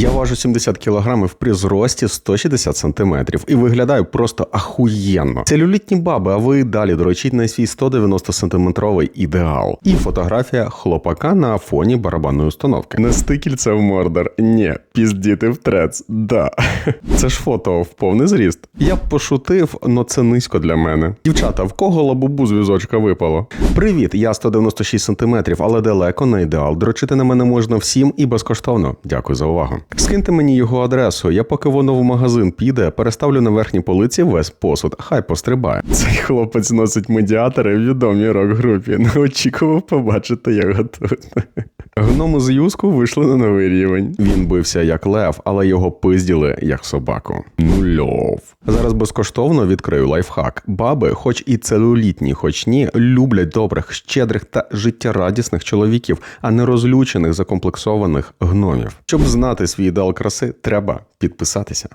Я важу 70 кілограмів при зрості 160 сантиметрів і виглядаю просто ахуєнно. Целюлітні баби, а ви далі доручіть на свій 190 сантиметровий ідеал. І фотографія хлопака на фоні барабанної установки. Не стикільця в мордор. Ні, піздіти в трец. Да. Це ж фото в повний зріст. Я б пошутив, но це низько для мене. Дівчата, в кого лабубу з візочка випало? Привіт, я 196 сантиметрів, але далеко не ідеал. Дрочити на мене можна всім і безкоштовно. Дякую за увагу. Скиньте мені його адресу. Я поки воно в магазин піде, переставлю на верхній полиці весь посуд. Хай пострибає. Цей хлопець носить медіатори в відомій рок-групі. Не очікував побачити його тут. Гному з юску вийшли на новий рівень. Він бився як лев, але його пизділи як собаку. Нульов. Зараз безкоштовно відкрию лайфхак. Баби, хоч і целулітні, хоч ні, люблять добрих, щедрих та життєрадісних чоловіків, а не розлючених, закомплексованих гномів. Щоб знати свій ідеал краси, треба підписатися.